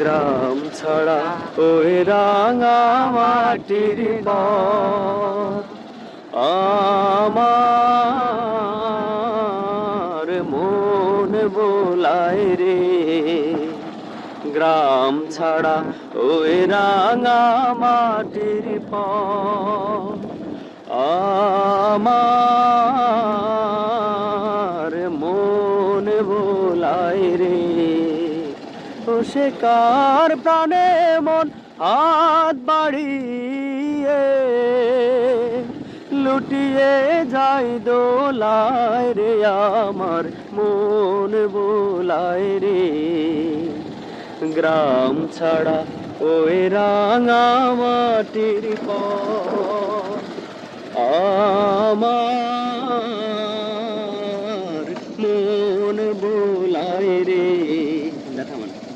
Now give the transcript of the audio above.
গ্রাম ছাড়া ওই রাঙা মাটির আমার মন বোলায় রে, গ্রাম ছাড়া ওই রাঙা মাটির আমার মন বোলায় রে। রোষে কার প্রাণে মন হাত বাড়িয়ে লুটিয়ে যাই দোলায় রে আমার মন বোলায় রে। গ্রাম ছাড়া ওই রাঙা মাটির আমার মন বোলায় রে। দেখা মানে